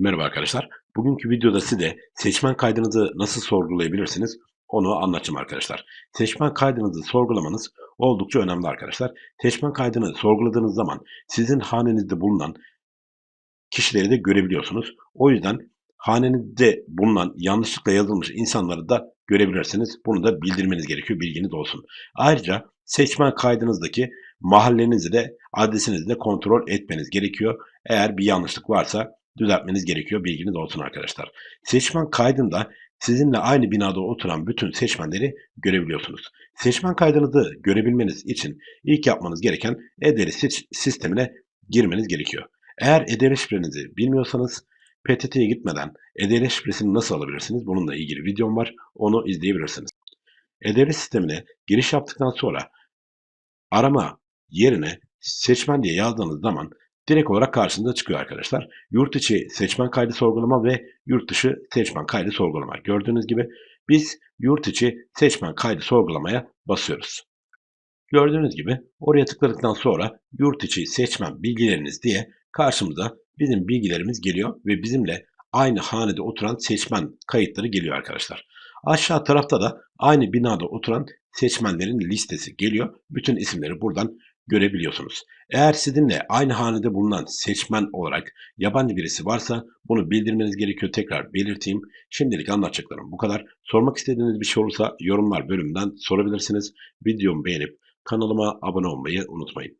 Merhaba arkadaşlar. Bugünkü videoda size seçmen kaydınızı nasıl sorgulayabilirsiniz onu anlatacağım arkadaşlar. Seçmen kaydınızı sorgulamanız oldukça önemli arkadaşlar. Seçmen kaydını sorguladığınız zaman sizin hanenizde bulunan kişileri de görebiliyorsunuz. O yüzden hanenizde bulunan yanlışlıkla yazılmış insanları da görebilirsiniz. Bunu da bildirmeniz gerekiyor. Bilginiz olsun. Ayrıca seçmen kaydınızdaki mahallenizi de adresinizi de kontrol etmeniz gerekiyor. Eğer bir yanlışlık varsa düzeltmeniz gerekiyor. Bilginiz olsun arkadaşlar. Seçmen kaydında sizinle aynı binada oturan bütün seçmenleri görebiliyorsunuz. Seçmen kaydınızı görebilmeniz için ilk yapmanız gereken EDRI sistemine girmeniz gerekiyor. Eğer EDRI şifrenizi bilmiyorsanız PTT'ye gitmeden EDRI şifresini nasıl alabilirsiniz? Bununla ilgili videom var. Onu izleyebilirsiniz. EDRI sistemine giriş yaptıktan sonra arama yerine seçmen diye yazdığınız zaman direkt olarak karşınıza çıkıyor arkadaşlar. Yurt içi seçmen kaydı sorgulama ve yurt dışı seçmen kaydı sorgulama. Gördüğünüz gibi biz yurt içi seçmen kaydı sorgulamaya basıyoruz. Gördüğünüz gibi oraya tıkladıktan sonra yurt içi seçmen bilgileriniz diye karşımıza bizim bilgilerimiz geliyor ve bizimle aynı hanede oturan seçmen kayıtları geliyor arkadaşlar. Aşağı tarafta da aynı binada oturan seçmenlerin listesi geliyor. Bütün isimleri buradan görebiliyorsunuz. Eğer sizinle aynı hanede bulunan seçmen olarak yabancı birisi varsa bunu bildirmeniz gerekiyor. Tekrar belirteyim. Şimdilik anlatacaklarım bu kadar. Sormak istediğiniz bir şey olursa yorumlar bölümünden sorabilirsiniz. Videomu beğenip kanalıma abone olmayı unutmayın.